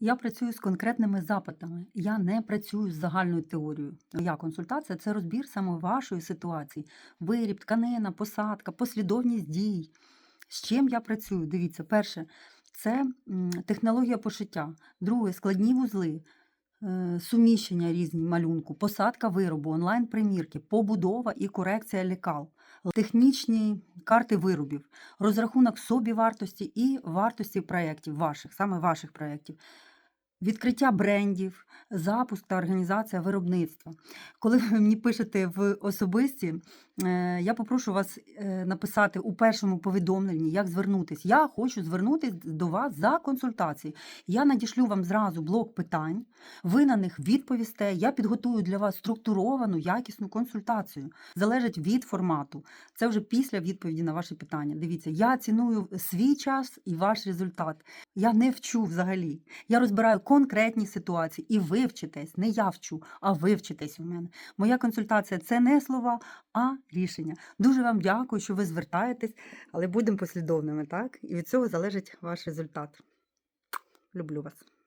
Я працюю з конкретними запитами. Я не працюю з загальною теорією. Моя консультація це розбір саме вашої ситуації: виріб, тканина, посадка, послідовність дій. З чим я працюю? Дивіться, перше це технологія пошиття, друге складні вузли, е, суміщення різні малюнку, посадка виробу, онлайн-примірки, побудова і корекція лекал, технічні карти виробів, розрахунок собівартості і вартості проєктів ваших, саме ваших проєктів. Відкриття брендів, запуск та організація виробництва. Коли ви мені пишете в особисті, е, я попрошу вас е, написати у першому повідомленні, як звернутись. Я хочу звернутись до вас за консультацією. Я надішлю вам зразу блок питань, ви на них відповісте. Я підготую для вас структуровану, якісну консультацію. Залежить від формату. Це вже після відповіді на ваші питання. Дивіться, я ціную свій час і ваш результат. Я не вчу взагалі. Я розбираю конкретні ситуації, і вивчитесь. Не я вчу, а вивчитесь у мене. Моя консультація це не слова, а рішення. Дуже вам дякую, що ви звертаєтесь, але будемо послідовними, так? І від цього залежить ваш результат. Люблю вас.